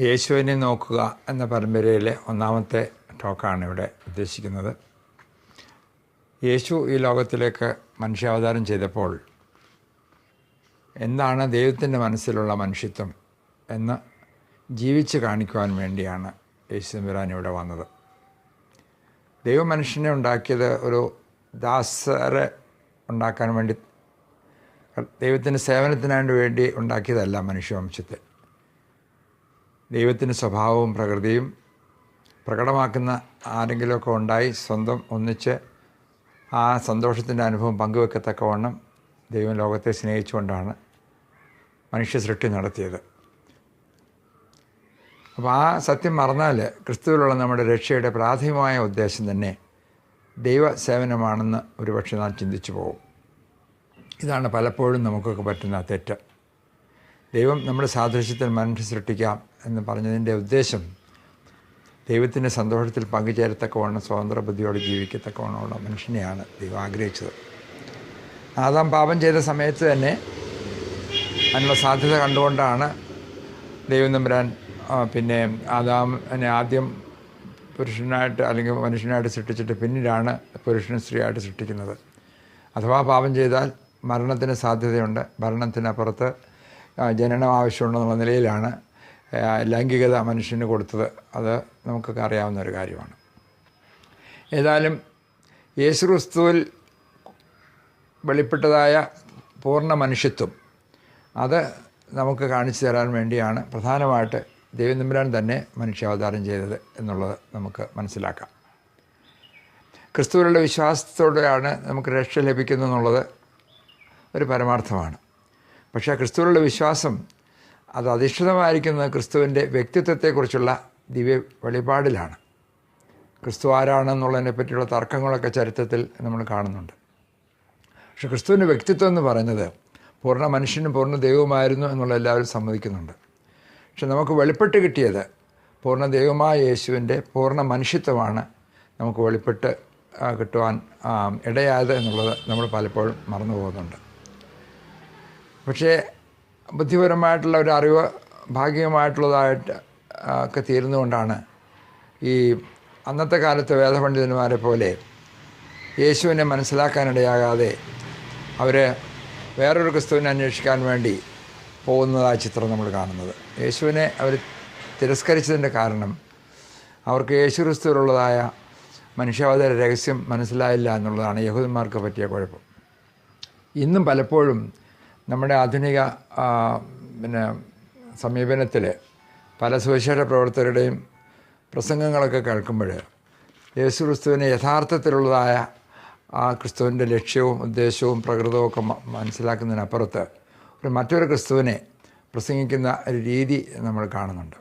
യേശുവിനെ നോക്കുക എന്ന പരമ്പരയിലെ ഒന്നാമത്തെ ടോക്കാണ് ഇവിടെ ഉദ്ദേശിക്കുന്നത്. യേശു ഈ ലോകത്തിലേക്ക് മനുഷ്യാവതാരം ചെയ്തപ്പോൾ എന്താണ് ദൈവത്തിന്റെ മനസ്സിലുള്ള മനുഷ്യത്വം എന്ന് ജീവിച്ച് കാണിക്കുവാൻ വേണ്ടിയാണ് യേശു തമ്പുരാൻ ഇവിടെ വന്നത്. ദൈവം മനുഷ്യനെ ഉണ്ടാക്കിയത് ഒരു ദാസരെ ഉണ്ടാക്കാൻ വേണ്ടി ദൈവത്തിന്റെ സേവനത്തിനായിട്ട് വേണ്ടി ഉണ്ടാക്കിയതല്ല മനുഷ്യവംശത്തെ ദൈവത്തിന്റെ സ്വഭാവവും പ്രകൃതിയും പ്രകടമാക്കുന്ന ആരെങ്കിലുമൊക്കെ ഉണ്ടായി സ്വന്തം ഒന്നിച്ച് ആ സന്തോഷത്തിന്റെ അനുഭവം പങ്കുവെക്കത്തക്കവണ്ണം ദൈവം ലോകത്തെ സ്നേഹിച്ചുകൊണ്ടാണ് മനുഷ്യ സൃഷ്ടി നടത്തിയത്. അപ്പോൾ ആ സത്യം മറന്നാൽ ക്രിസ്തുവിലുള്ള നമ്മുടെ രക്ഷയുടെ പ്രാഥമികമായ ഉദ്ദേശം തന്നെ ദൈവസേവനമാണെന്ന് ഒരുപക്ഷെ നാം ചിന്തിച്ചു പോകും. ഇതാണ് പലപ്പോഴും നമുക്കൊക്കെ പറ്റുന്ന തെറ്റ്. ദൈവം നമ്മുടെ സാദൃശ്യത്തിൽ മനുഷ്യ സൃഷ്ടിക്കാം എന്ന് പറഞ്ഞതിന്റെ ഉദ്ദേശം ദൈവത്തിന്റെ സന്തോഷത്തിൽ പങ്കുചേരത്തക്കവണ്ണം സ്വതന്ത്ര ബുദ്ധിയോടെ ജീവിക്കത്തക്കവണ്ണമുള്ള മനുഷ്യനെയാണ് ദൈവം ആഗ്രഹിച്ചത്. ആദാം പാപം ചെയ്ത സമയത്ത് തന്നെ അതിനുള്ള സാധ്യത കണ്ടുകൊണ്ടാണ് ദൈവം തമ്പുരാൻ പിന്നെ ആദാമിനെ ആദ്യം പുരുഷനായിട്ട് അല്ലെങ്കിൽ മനുഷ്യനായിട്ട് സൃഷ്ടിച്ചിട്ട് പിന്നീടാണ് പുരുഷനും സ്ത്രീയായിട്ട് സൃഷ്ടിക്കുന്നത്. അഥവാ പാപം ചെയ്താൽ മരണത്തിന് സാധ്യതയുണ്ട്. മരണത്തിനപ്പുറത്ത് ജനനം ആവശ്യമുണ്ടെന്നുള്ള നിലയിലാണ് ലൈംഗികത മനുഷ്യന് കൊടുത്തത്. അത് നമുക്കൊക്കെ അറിയാവുന്ന ഒരു കാര്യമാണ്. ഏതായാലും യേശുക്രിസ്തുവിൽ വെളിപ്പെട്ടതായ പൂർണ മനുഷ്യത്വം അത് നമുക്ക് കാണിച്ചു തരാൻ വേണ്ടിയാണ് പ്രധാനമായിട്ട് ദൈവം തമ്പുരാൻ തന്നെ മനുഷ്യാവതാരം ചെയ്തത് എന്നുള്ളത് നമുക്ക് മനസ്സിലാക്കാം. ക്രിസ്തുവിലുള്ള വിശ്വാസത്തോടെയാണ് നമുക്ക് രക്ഷ ലഭിക്കുന്നത് എന്നുള്ളത് ഒരു പരമാർത്ഥമാണ്. പക്ഷേ ക്രിസ്തുവിലുള്ള വിശ്വാസം അത് അധിഷ്ഠിതമായിരിക്കുന്നത് ക്രിസ്തുവിന്റെ വ്യക്തിത്വത്തെക്കുറിച്ചുള്ള ദിവ്യ വെളിപാടിലാണ്. ക്രിസ്തു ആരാണെന്നുള്ളതിനെ പറ്റിയുള്ള തർക്കങ്ങളൊക്കെ ചരിത്രത്തിൽ നമ്മൾ കാണുന്നുണ്ട്. പക്ഷെ ക്രിസ്തുവിന്റെ വ്യക്തിത്വം എന്ന് പറയുന്നത് പൂർണ മനുഷ്യനും പൂർണ ദൈവമായിരുന്നു എന്നുള്ള എല്ലാവരും സമ്മതിക്കുന്നുണ്ട്. പക്ഷെ നമുക്ക് വെളിപ്പെട്ട് കിട്ടിയത് പൂർണ ദൈവമായ യേശുവിന്റെ പൂർണ മനുഷ്യത്വമാണ് നമുക്ക് വെളിപ്പെട്ട് കിട്ടുവാൻ ഇടയായത് എന്നുള്ളത് നമ്മൾ പലപ്പോഴും മറന്നു പോകുന്നുണ്ട് പക്ഷേ ബുദ്ധിപരമായിട്ടുള്ള ഒരു അറിവ് ഭാഗികമായിട്ടുള്ളതായിട്ട് ഒക്കെ തീരുന്നുകൊണ്ടാണ് ഈ അന്നത്തെ കാലത്തെ വേദപണ്ഡിതന്മാരെ പോലെ യേശുവിനെ മനസ്സിലാക്കാനിടയാകാതെ അവർ വേറൊരു ക്രിസ്തുവിനെ അന്വേഷിക്കാൻ വേണ്ടി പോകുന്നതായ ചിത്രം നമ്മൾ കാണുന്നത്. യേശുവിനെ അവർ തിരസ്കരിച്ചതിന്റെ കാരണം അവർക്ക് യേശു ക്രിസ്തുവിലുള്ളതായ മനുഷ്യാവതാര രഹസ്യം മനസ്സിലായില്ല എന്നുള്ളതാണ് യഹൂദന്മാർക്ക് പറ്റിയ കുഴപ്പം. ഇന്നും പലപ്പോഴും നമ്മുടെ ആധുനിക പിന്നെ സമീപനത്തിൽ പല സുവിശേഷ പ്രവർത്തകരുടെയും പ്രസംഗങ്ങളൊക്കെ കേൾക്കുമ്പോൾ യേശു ക്രിസ്തുവിന് യഥാർത്ഥത്തിലുള്ളതായ ആ ക്രിസ്തുവിന്റെ ലക്ഷ്യവും ഉദ്ദേശവും പ്രകൃതവും ഒക്കെ മനസ്സിലാക്കുന്നതിനപ്പുറത്ത് ഒരു മറ്റൊരു ക്രിസ്തുവിനെ പ്രസംഗിക്കുന്ന ഒരു രീതി നമ്മൾ കാണുന്നുണ്ട്.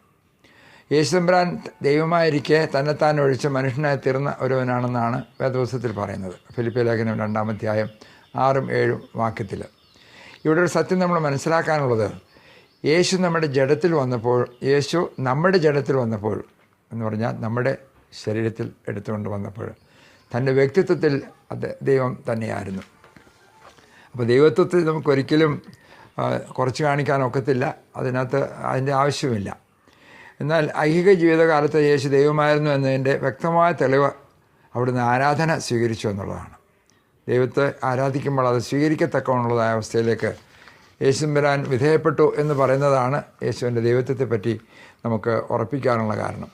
യേശുദമ്പുരാൻ ദൈവമായിരിക്കെ തന്നെത്താൻ ഒഴിച്ച് മനുഷ്യനായി തീർന്ന ഒരുവനാണെന്നാണ് വേദപുസ്തകത്തിൽ പറയുന്നത്. ഫിലിപ്പിയ ലേഖനം രണ്ടാമധ്യായം ആറും ഏഴും വാക്യത്തിൽ ഇവിടെ ഒരു സത്യം നമ്മൾ മനസ്സിലാക്കാനുള്ളത്. യേശു നമ്മുടെ ജഡത്തിൽ വന്നപ്പോൾ യേശു നമ്മുടെ ജഡത്തിൽ വന്നപ്പോൾ എന്ന് പറഞ്ഞാൽ നമ്മുടെ ശരീരത്തിൽ എടുത്തുകൊണ്ട് വന്നപ്പോൾ തന്റെ വ്യക്തിത്വത്തിൽ അത് ദൈവം തന്നെയായിരുന്നു. അപ്പോൾ ദൈവത്വത്തിൽ നമുക്കൊരിക്കലും കുറച്ച് കാണിക്കാൻ ഒക്കത്തില്ല. അതിനകത്ത് അതിന്റെ ആവശ്യമില്ല. എന്നാൽ ഐഹിക ജീവിതകാലത്ത് യേശു ദൈവമായിരുന്നു എന്നതിന്റെ വ്യക്തമായ തെളിവ് അവിടുന്ന് ആരാധന സ്വീകരിച്ചു എന്നുള്ളതാണ്. ദൈവത്തെ ആരാധിക്കുമ്പോൾ അത് സ്വീകരിക്കത്തക്കമുള്ളതായ അവസ്ഥയിലേക്ക് യേശു യേശുമ്പരാൻ വിധേയപ്പെട്ടു എന്ന് പറയുന്നതാണ് യേശുവിന്റെ ദൈവത്വത്തെ പറ്റി നമുക്ക് ഉറപ്പിക്കാനുള്ള കാരണം.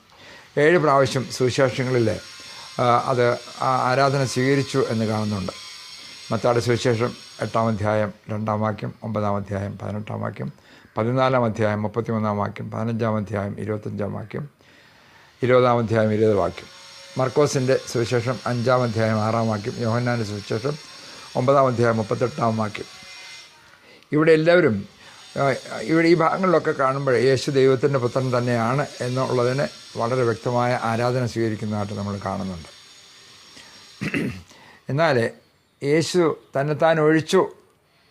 ഏഴ് പ്രാവശ്യം സുവിശേഷങ്ങളിൽ അത് ആരാധന സ്വീകരിച്ചു എന്ന് കാണുന്നുണ്ട്. മത്താട് സുവിശേഷം എട്ടാം അധ്യായം രണ്ടാം വാക്യം ഒമ്പതാം അധ്യായം പതിനെട്ടാം വാക്യം പതിനാലാം അധ്യായം മുപ്പത്തിമൂന്നാം വാക്യം പതിനഞ്ചാം അധ്യായം ഇരുപത്തഞ്ചാം വാക്യം ഇരുപതാം അധ്യായം ഇരുപത് വാക്യം. മർക്കോസിന്റെ സുവിശേഷം അഞ്ചാം അധ്യായം ആറാം വാക്യം യോഹന്നാന്റെ സുവിശേഷം ഒമ്പതാം അധ്യായം മുപ്പത്തെട്ടാം വാക്യം. ഇവിടെ എല്ലാവരും ഇവിടെ ഈ ഭാഗങ്ങളിലൊക്കെ കാണുമ്പോൾ യേശു ദൈവത്തിന്റെ പുത്രൻ തന്നെയാണ് എന്നുള്ളതിന് വളരെ വ്യക്തമായ ആരാധന സ്വീകരിക്കുന്നതായിട്ട് നമ്മൾ കാണുന്നുണ്ട്. എന്നാൽ യേശു തന്നെത്താൻ ഒഴിച്ചു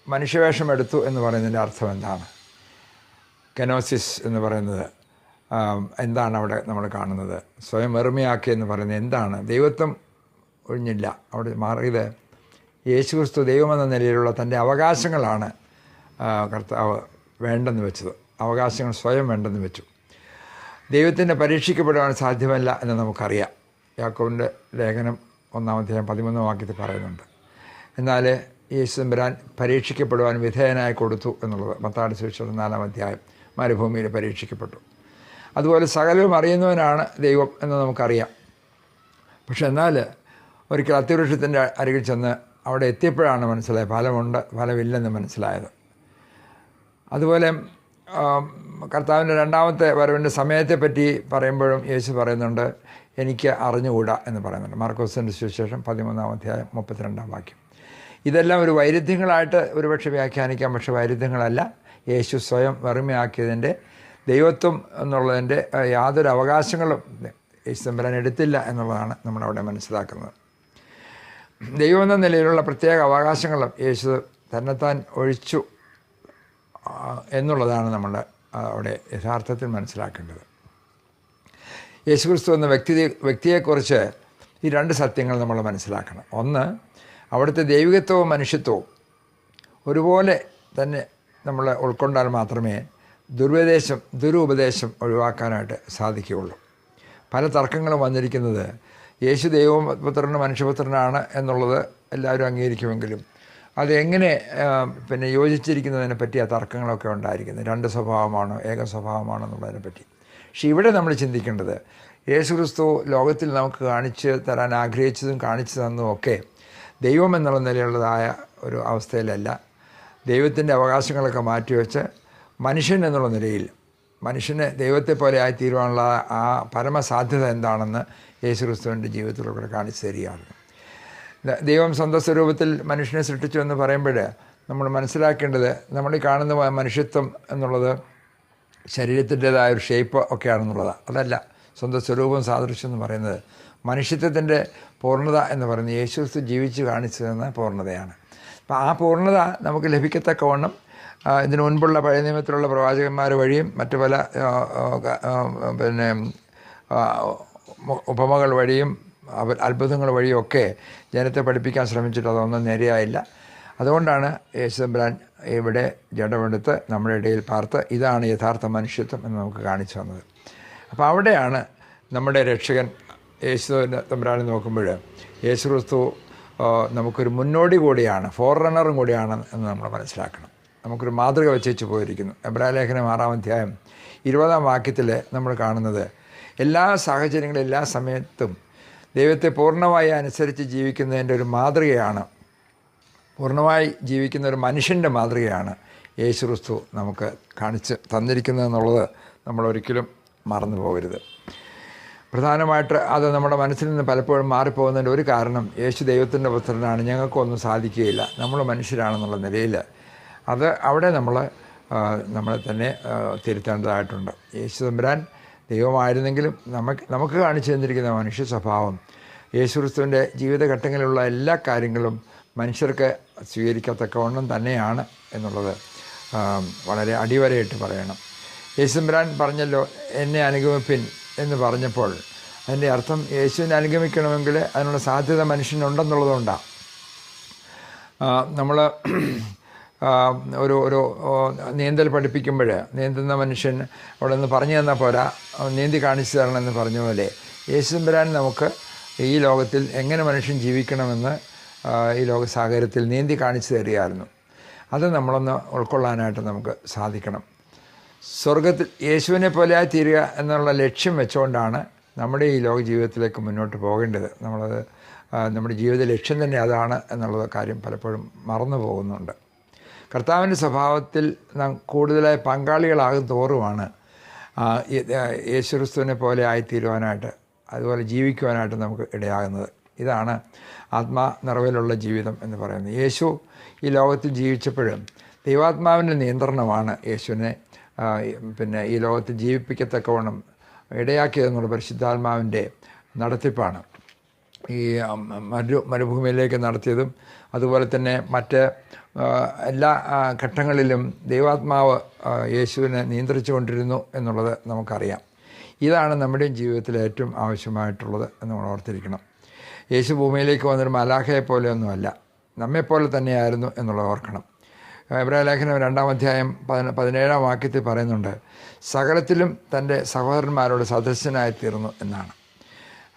മനുഷ്യവേഷം എടുത്തു എന്ന് പറയുന്നതിന്റെ അർത്ഥം എന്താണ്? കനോസിസ് എന്ന് പറയുന്നത് എന്താണ് അവിടെ നമ്മൾ കാണുന്നത്? സ്വയം വെറുമയാക്കി എന്ന് പറയുന്നത് എന്താണ്? ദൈവത്വം ഒഴിഞ്ഞില്ല. അവിടെ മാറിയത് യേശുക്രിസ്തു ദൈവമെന്ന നിലയിലുള്ള തന്റെ അവകാശങ്ങളാണ് കർത്താവ് വേണ്ടെന്ന് വെച്ചത്. അവകാശങ്ങൾ സ്വയം വേണ്ടെന്ന് വെച്ചു. ദൈവത്തിന്റെ പരീക്ഷിക്കപ്പെടുവാൻ സാധ്യമല്ല എന്ന് നമുക്കറിയാം. യാക്കോവിന്റെ ലേഖനം ഒന്നാമധ്യായം പതിമൂന്നാം വാക്യത്തിൽ പറയുന്നുണ്ട്. എന്നാൽ യേശുദമ്പരാൻ പരീക്ഷിക്കപ്പെടുവാൻ വിധേയനായി കൊടുത്തു എന്നുള്ളത്. മത്താട് സുവിശേഷം നാലാം അധ്യായം മരുഭൂമിയിൽ പരീക്ഷിക്കപ്പെട്ടു. അതുപോലെ സകലവും അറിയുന്നവനാണ് ദൈവം എന്ന് നമുക്കറിയാം. പക്ഷെ എന്നാൽ ഒരിക്കൽ അത്യവൃക്ഷത്തിന്റെ അരികിൽ ചെന്ന് അവിടെ എത്തിയപ്പോഴാണ് മനസ്സിലായത് ഫലമുണ്ട് ഫലമില്ലെന്ന് മനസ്സിലായത്. അതുപോലെ കർത്താവിന്റെ രണ്ടാമത്തെ വരവിന്റെ സമയത്തെപ്പറ്റി പറയുമ്പോഴും യേശു പറയുന്നുണ്ട് എനിക്ക് അറിഞ്ഞുകൂടാ എന്ന് പറയുന്നുണ്ട്. മാർക്കോസിന്റെ സുവിശേഷം പതിമൂന്നാം അധ്യായം മുപ്പത്തിരണ്ടാം വാക്യം. ഇതെല്ലാം ഒരു വൈരുദ്ധ്യങ്ങളായിട്ട് ഒരുപക്ഷെ വ്യാഖ്യാനിക്കാം പക്ഷെ വൈരുദ്ധ്യങ്ങളല്ല. യേശു സ്വയം വെറുമയാക്കിയതിന്റെ ദൈവത്വം എന്നുള്ളതിന്റെ യാതൊരു അവകാശങ്ങളും യേശുദമ്പരാൻ എടുത്തില്ല എന്നുള്ളതാണ് നമ്മളവിടെ മനസ്സിലാക്കുന്നത്. ദൈവം എന്ന നിലയിലുള്ള പ്രത്യേക അവകാശങ്ങളും യേശു തന്നെത്താൻ ഒഴിച്ചു എന്നുള്ളതാണ് നമ്മൾ അവിടെ യഥാർത്ഥത്തിൽ മനസ്സിലാക്കേണ്ടത്. യേശുക്രിസ്തു എന്ന വ്യക്തി വ്യക്തിയെക്കുറിച്ച് ഈ രണ്ട് സത്യങ്ങൾ നമ്മൾ മനസ്സിലാക്കണം. ഒന്ന് അവിടുത്തെ ദൈവികത്വവും മനുഷ്യത്വവും ഒരുപോലെ തന്നെ നമ്മൾ ഉൾക്കൊണ്ടാൽ മാത്രമേ ദുർപദേശം ദുരുപദേശം ഒഴിവാക്കാനായിട്ട് സാധിക്കുകയുള്ളൂ. പല തർക്കങ്ങളും വന്നിരിക്കുന്നത് യേശു ദൈവപുത്രനും മനുഷ്യപുത്രനാണ് എന്നുള്ളത് എല്ലാവരും അംഗീകരിക്കുമെങ്കിലും അതെങ്ങനെ പിന്നെ യോജിച്ചിരിക്കുന്നതിനെ പറ്റി ആ തർക്കങ്ങളൊക്കെ ഉണ്ടായിരിക്കുന്നത് രണ്ട് സ്വഭാവമാണോ ഏക സ്വഭാവമാണോ എന്നുള്ളതിനെ പറ്റി. പക്ഷേ ഇവിടെ നമ്മൾ ചിന്തിക്കേണ്ടത് യേശു ക്രിസ്തു ലോകത്തിൽ നമുക്ക് കാണിച്ച് തരാൻ ആഗ്രഹിച്ചതും കാണിച്ചു തന്നതും ഒക്കെ ദൈവം എന്നുള്ള നിലയുള്ളതായ ഒരു അവസ്ഥയിലല്ല. ദൈവത്തിന്റെ അവകാശങ്ങളൊക്കെ മാറ്റിവെച്ച് മനുഷ്യൻ എന്നുള്ള നിലയിൽ മനുഷ്യന് ദൈവത്തെ പോലെ ആയി തീരുവാനുള്ള ആ പരമസാധ്യത എന്താണെന്ന് യേശു ക്രിസ്തുവിന്റെ ജീവിതത്തിലൂടെ കാണിച്ചു തരികയാണ്. ദൈവം സ്വന്തം സ്വരൂപത്തിൽ മനുഷ്യനെ സൃഷ്ടിച്ചു എന്ന് പറയുമ്പോൾ നമ്മൾ മനസ്സിലാക്കേണ്ടത് നമ്മൾ ഈ കാണുന്ന മനുഷ്യത്വം എന്നുള്ളത് ശരീരത്തിന്റെതായ ഒരു ഷേപ്പ് ഒക്കെയാണെന്നുള്ളതാണ് അതല്ല സ്വന്തം സ്വരൂപം സാദൃശ്യം എന്ന് പറയുന്നത് മനുഷ്യത്വത്തിന്റെ പൂർണത എന്ന് പറയുന്നത് യേശു ക്രിസ്തു ജീവിച്ച് കാണിച്ചു തന്ന പൂർണതയാണ്. അപ്പോൾ ആ പൂർണത നമുക്ക് ലഭിക്കത്തക്കവണ്ണം ഇതിനു മുൻപുള്ള പഴയ നിയമത്തിലുള്ള പ്രവാചകന്മാർ വഴിയും മറ്റു പല പിന്നെ ഉപമകൾ വഴിയും അത്ഭുതങ്ങൾ വഴിയൊക്കെ ജനത്തെ പഠിപ്പിക്കാൻ ശ്രമിച്ചിട്ട് അതൊന്നും നേരെയായില്ല. അതുകൊണ്ടാണ് യേശുദമ്പരാൻ ഇവിടെ ജഡമെടുത്ത് നമ്മുടെ ഇടയിൽ പാർത്ത് ഇതാണ് യഥാർത്ഥ മനുഷ്യത്വം എന്ന് നമുക്ക് കാണിച്ചു തന്നത്. അപ്പോൾ അവിടെയാണ് നമ്മുടെ രക്ഷകൻ യേശു തമ്പുരാനെ നോക്കുമ്പോൾ യേശു ക്രിസ്തു നമുക്കൊരു മുന്നോടി കൂടിയാണ് ഫോർ റണ്ണറും കൂടിയാണ് എന്ന് നമ്മൾ മനസ്സിലാക്കണം. നമുക്കൊരു മാതൃക വെച്ചേച്ച് പോയിരിക്കുന്നു. എബ്രാലേഖനം ആറാം അധ്യായം ഇരുപതാം വാക്യത്തിൽ നമ്മൾ കാണുന്നത് എല്ലാ സാഹചര്യങ്ങളും എല്ലാ സമയത്തും ദൈവത്തെ പൂർണമായി അനുസരിച്ച് ജീവിക്കുന്നതിന്റെ ഒരു മാതൃകയാണ്. പൂർണമായി ജീവിക്കുന്ന ഒരു മനുഷ്യന്റെ മാതൃകയാണ് യേശു ക്രിസ്തു നമുക്ക് കാണിച്ച് തന്നിരിക്കുന്നതെന്നുള്ളത് നമ്മൾ ഒരിക്കലും മറന്നു പോകരുത്. പ്രധാനമായിട്ട് അത് നമ്മുടെ മനസ്സിൽ നിന്ന് പലപ്പോഴും മാറിപ്പോകുന്നതിന്റെ ഒരു കാരണം യേശു ദൈവത്തിന്റെ പുത്രനാണ്. ഞങ്ങൾക്കൊന്നും സാധിക്കുകയില്ല. നമ്മൾ മനുഷ്യരാണെന്നുള്ള നിലയിൽ അത് അവിടെ നമ്മൾ നമ്മളെ തന്നെ തിരുത്തേണ്ടതായിട്ടുണ്ട്. യേശു തമ്പുരാൻ ദൈവമായിരുന്നെങ്കിലും നമുക്ക് നമുക്ക് കാണിച്ചു തന്നിരിക്കുന്ന മനുഷ്യ സ്വഭാവം യേശുക്രിസ്തുവിന്റെ ജീവിതഘട്ടങ്ങളിലുള്ള എല്ലാ കാര്യങ്ങളും മനുഷ്യർക്ക് സ്വീകരിക്കത്തക്കവണ്ണം തന്നെയാണ് എന്നുള്ളത് വളരെ അടിവരയിട്ട് പറയണം. യേശുമ്പരാൻ പറഞ്ഞല്ലോ എന്നെ അനുഗമിപ്പിൻ എന്ന് പറഞ്ഞപ്പോൾ അതിന്റെ അർത്ഥം യേശുവിനെ അനുഗമിക്കണമെങ്കിൽ അതിനുള്ള സാധ്യത മനുഷ്യനുണ്ടെന്നുള്ളതുകൊണ്ടാണ്. നമ്മൾ ഒരു ഒരു നീന്തൽ പഠിപ്പിക്കുമ്പോൾ നീന്തുന്ന മനുഷ്യൻ അവിടെ നിന്ന് പറഞ്ഞു തന്നാൽ പോരാ. നീന്തി കാണിച്ചു തരണമെന്ന് പറഞ്ഞ പോലെ യേശുദമ്പുരാൻ നമുക്ക് ഈ ലോകത്തിൽ എങ്ങനെ മനുഷ്യൻ ജീവിക്കണമെന്ന് ഈ ലോക സാഹചര്യത്തിൽ നീന്തി കാണിച്ചു തരികയായിരുന്നു. അത് നമ്മളൊന്ന് ഉൾക്കൊള്ളാനായിട്ട് നമുക്ക് സാധിക്കണം. സ്വർഗത്തിൽ യേശുവിനെ പോലെയായി തീരുക എന്നുള്ള ലക്ഷ്യം വെച്ചുകൊണ്ടാണ് നമ്മുടെ ഈ ലോക ജീവിതത്തിലേക്ക് മുന്നോട്ട് പോകേണ്ടത്. നമ്മളത് നമ്മുടെ ജീവിത ലക്ഷ്യം തന്നെ അതാണ് എന്നുള്ള കാര്യം പലപ്പോഴും മറന്നു പോകുന്നുണ്ട്. കർത്താവിന്റെ സ്വഭാവത്തിൽ നാം കൂടുതലായി പങ്കാളികളാകും തോറുമാണ് യേശുക്രിസ്തുവിനെ പോലെ ആയിത്തീരുവാനായിട്ട് അതുപോലെ ജീവിക്കുവാനായിട്ട് നമുക്ക് ഇടയാകുന്നത്. ഇതാണ് ആത്മാ നിറവിലുള്ള ജീവിതം എന്ന് പറയുന്നത്. യേശു ഈ ലോകത്തിൽ ജീവിച്ചപ്പോഴും ദൈവാത്മാവിന്റെ നിയന്ത്രണമാണ് യേശുവിനെ പിന്നെ ഈ ലോകത്തിൽ ജീവിപ്പിക്കത്തക്കവണ്ണം ഇടയാക്കിയതെന്നുള്ള പരിശുദ്ധാത്മാവിന്റെ നടത്തിപ്പാണ്. ഈ മരു മരുഭൂമിയിലേക്ക് നടത്തിയതും അതുപോലെ തന്നെ മറ്റ് എല്ലാ ഘട്ടങ്ങളിലും ദൈവാത്മാവ് യേശുവിനെ നിയന്ത്രിച്ചു കൊണ്ടിരുന്നു എന്നുള്ളത് നമുക്കറിയാം. ഇതാണ് നമ്മുടെയും ജീവിതത്തിൽ ഏറ്റവും ആവശ്യമായിട്ടുള്ളത് എന്ന് നമ്മൾ ഓർത്തിരിക്കണം. യേശു ഭൂമിയിലേക്ക് വന്നൊരു മലാഖയെ പോലെയൊന്നുമല്ല. നമ്മെപ്പോലെ തന്നെയായിരുന്നു എന്നുള്ളത് ഓർക്കണം. എബ്രാഹിം ലേഖനം രണ്ടാം അധ്യായം പതിന പതിനേഴാം വാക്യത്തിൽ പറയുന്നുണ്ട് സകലത്തിലും തന്റെ സഹോദരന്മാരോട് സദസ്യനായി തീർന്നു എന്നാണ്.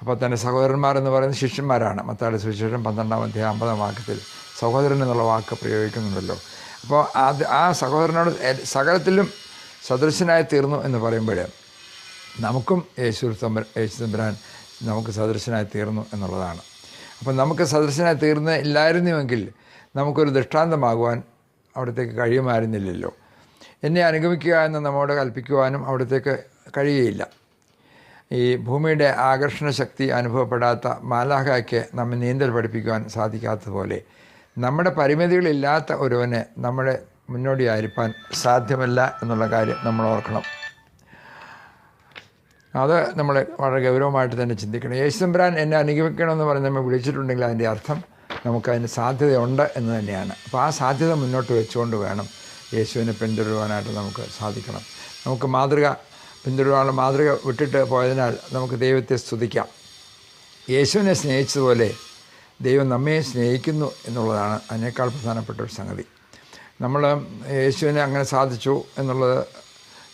അപ്പോൾ തന്റെ സഹോദരന്മാർ എന്ന് പറയുന്നത് ശിഷ്യന്മാരാണ്. മത്താളി സുവിശേഷം പന്ത്രണ്ടാം അധ്യായം അമ്പതാം വാക്യത്തിൽ സഹോദരൻ എന്നുള്ള വാക്ക് പ്രയോഗിക്കുന്നുണ്ടല്ലോ. അപ്പോൾ അത് ആ സഹോദരനോട് സകലത്തിലും സദൃശനായി തീർന്നു എന്ന് പറയുമ്പോൾ നമുക്കും യേശു തമ്പ യേശു തമ്പുരാൻ നമുക്ക് സദൃശനായി തീർന്നു എന്നുള്ളതാണ്. അപ്പം നമുക്ക് സദൃശനായി തീർന്ന് ഇല്ലായിരുന്നുവെങ്കിൽ നമുക്കൊരു ദൃഷ്ടാന്തമാകുവാൻ അവിടത്തേക്ക് കഴിയുമായിരുന്നില്ലല്ലോ. എന്നെ അനുഗമിക്കുക എന്ന് നമ്മോട് കൽപ്പിക്കുവാനും അവിടത്തേക്ക് കഴിയുകയില്ല. ഈ ഭൂമിയുടെ ആകർഷണ ശക്തി അനുഭവപ്പെടാത്ത മാലാഹയ്ക്ക് നമ്മെ നീന്തൽ പഠിപ്പിക്കുവാൻ സാധിക്കാത്തതുപോലെ നമ്മുടെ പരിമിതികളില്ലാത്ത ഒരുവനെ നമ്മുടെ മുന്നോടിയായിരിക്കാൻ സാധ്യമല്ല എന്നുള്ള കാര്യം നമ്മൾ ഓർക്കണം. അത് നമ്മൾ വളരെ ഗൗരവമായിട്ട് തന്നെ ചിന്തിക്കണം. യേശുദമ്പരാൻ എന്നെ അനുഗമിക്കണമെന്ന് പറഞ്ഞ് നമ്മൾ വിളിച്ചിട്ടുണ്ടെങ്കിൽ അതിന്റെ അർത്ഥം നമുക്കതിന് സാധ്യതയുണ്ട് എന്ന് തന്നെയാണ്. അപ്പോൾ ആ സാധ്യത മുന്നോട്ട് വെച്ചുകൊണ്ട് വേണം യേശുവിനെ പിന്തുടരുവാനായിട്ട് നമുക്ക് സാധിക്കണം. നമുക്ക് മാതൃക പിന്തുടരുവാനുള്ള മാതൃക വിട്ടിട്ട് പോയതിനാൽ നമുക്ക് ദൈവത്തെ സ്തുതിക്കാം. യേശുവിനെ സ്നേഹിച്ചതുപോലെ ദൈവം നമ്മെ സ്നേഹിക്കുന്നു എന്നുള്ളതാണ് അതിനേക്കാൾ പ്രധാനപ്പെട്ട ഒരു സംഗതി. നമ്മൾ യേശുവിനെ അങ്ങനെ സാധിച്ചു എന്നുള്ളത്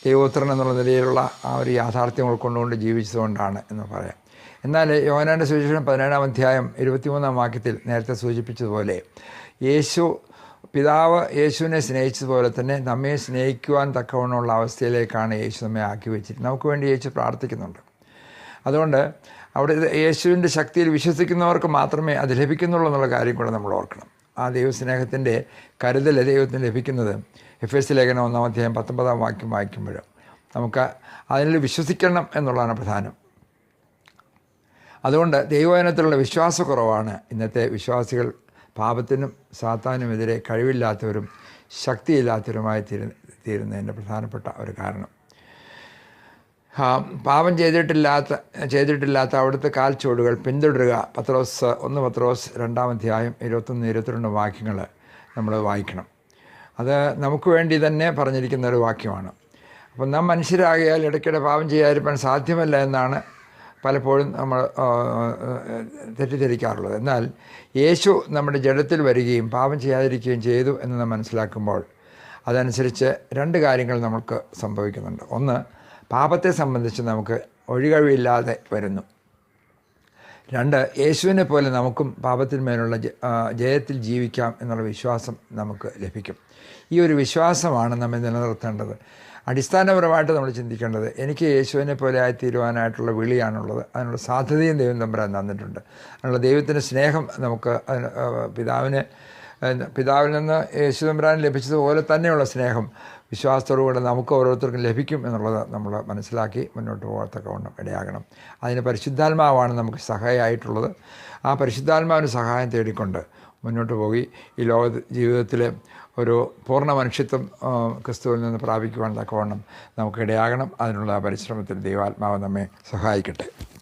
ദൈവോത്രൻ എന്നുള്ള നിലയിലുള്ള ആ ഒരു യാഥാർത്ഥ്യം ഉൾക്കൊണ്ടുകൊണ്ട് ജീവിച്ചതുകൊണ്ടാണ് എന്ന് പറയാം. എന്നാൽ യോഹനാന്റെ സുവിശേഷം പതിനേഴാം അധ്യായം ഇരുപത്തിമൂന്നാം വാക്യത്തിൽ നേരത്തെ സൂചിപ്പിച്ചതുപോലെ യേശു പിതാവ് യേശുവിനെ സ്നേഹിച്ചതുപോലെ തന്നെ നമ്മെ സ്നേഹിക്കുവാൻ തക്കവണ്ണമുള്ള അവസ്ഥയിലേക്കാണ് യേശു നമ്മെ ആക്കി വെച്ചിരുന്നത് നമുക്ക് വേണ്ടി യേശു പ്രാർത്ഥിക്കുന്നുണ്ട്. അതുകൊണ്ട് അവിടെ യേശുവിന്റെ ശക്തിയിൽ വിശ്വസിക്കുന്നവർക്ക് മാത്രമേ അത് ലഭിക്കുന്നുള്ളൂ എന്നുള്ള കാര്യം കൂടെ നമ്മൾ ഓർക്കണം. ആ ദൈവസ്നേഹത്തിന്റെ കരുതൽ ദൈവത്തിന് ലഭിക്കുന്നത് എഫ് എസ് ലേഖനം ഒന്നാം അധ്യായം പത്തൊമ്പതാം വാക്യം വായിക്കുമ്പോൾ നമുക്ക് അതിൽ വിശ്വസിക്കണം എന്നുള്ളതാണ് പ്രധാനം. അതുകൊണ്ട് ദൈവവചനത്തിലുള്ള വിശ്വാസക്കുറവാണ് ഇന്നത്തെ വിശ്വാസികൾ പാപത്തിനും സാത്താനുമെതിരെ കഴിവില്ലാത്തവരും ശക്തിയില്ലാത്തവരുമായി തീരു തീരുന്നതിന്റെ പ്രധാനപ്പെട്ട ഒരു കാരണം. പാപം ചെയ്തിട്ടില്ലാത്ത ചെയ്തിട്ടില്ലാത്ത അവിടുത്തെ കാൽച്ചുവടുകൾ പിന്തുടരുക. പത്രോസ് ഒന്ന് പത്രോസ് രണ്ടാം അധ്യായം ഇരുപത്തൊന്ന് ഇരുപത്തിരണ്ട് വാക്യങ്ങൾ നമ്മൾ വായിക്കണം. അത് നമുക്ക് വേണ്ടി തന്നെ പറഞ്ഞിരിക്കുന്ന ഒരു വാക്യമാണ്. അപ്പം നാം മനുഷ്യരാകിയാൽ ഇടയ്ക്കിടെ പാപം ചെയ്യാതിരിക്കാൻ സാധ്യമല്ല എന്നാണ് പലപ്പോഴും നമ്മൾ തെറ്റിദ്ധരിക്കാറുള്ളത്. എന്നാൽ യേശു നമ്മുടെ ജഡത്തിൽ വരികയും പാപം ചെയ്യാതിരിക്കുകയും ചെയ്തു എന്ന് നാം മനസ്സിലാക്കുമ്പോൾ അതനുസരിച്ച് രണ്ട് കാര്യങ്ങൾ നമുക്ക് സംഭവിക്കുന്നുണ്ട്. ഒന്ന് പാപത്തെ സംബന്ധിച്ച് നമുക്ക് ഒഴികഴിവില്ലാതെ വരുന്നു. രണ്ട് യേശുവിനെ പോലെ നമുക്കും പാപത്തിന്മേലുള്ള ജയത്തിൽ ജീവിക്കാം എന്നുള്ള വിശ്വാസം നമുക്ക് ലഭിക്കും. ഈ ഒരു വിശ്വാസമാണ് നമ്മെ നിലനിർത്തേണ്ടത്. അടിസ്ഥാനപരമായിട്ട് നമ്മൾ ചിന്തിക്കേണ്ടത് എനിക്ക് യേശുവിനെ പോലെ ആയിത്തീരുവാനായിട്ടുള്ള വിളിയാണുള്ളത്. അതിനുള്ള സാധ്യതയും ദൈവം തമ്പരാൻ തന്നിട്ടുണ്ട്. അതിനുള്ള ദൈവത്തിന്റെ സ്നേഹം നമുക്ക് പിതാവിന് പിതാവിൽ നിന്ന് യേശു തമ്പരാൻ ലഭിച്ചതുപോലെ തന്നെയുള്ള സ്നേഹം വിശ്വാസത്തോടുകൂടെ നമുക്ക് ഓരോരുത്തർക്കും ലഭിക്കും എന്നുള്ളത് നമ്മൾ മനസ്സിലാക്കി മുന്നോട്ട് പോകത്തക്കവണ്ണം ഇടയാകണം. അതിന് പരിശുദ്ധാത്മാവാണ് നമുക്ക് സഹായമായിട്ടുള്ളത് ആ പരിശുദ്ധാത്മാവിന് സഹായം തേടിക്കൊണ്ട് മുന്നോട്ട് പോയി. ഈ ലോക ജീവിതത്തിൽ ഒരു പൂർണ മനുഷ്യത്വം ക്രിസ്തുവിൽ നിന്ന് പ്രാപിക്കുവാൻ തക്കവണ്ണം നമുക്കിടയാകണം. അതിനുള്ള പരിശ്രമത്തിൽ ദൈവാത്മാവ് നമ്മെ സഹായിക്കട്ടെ.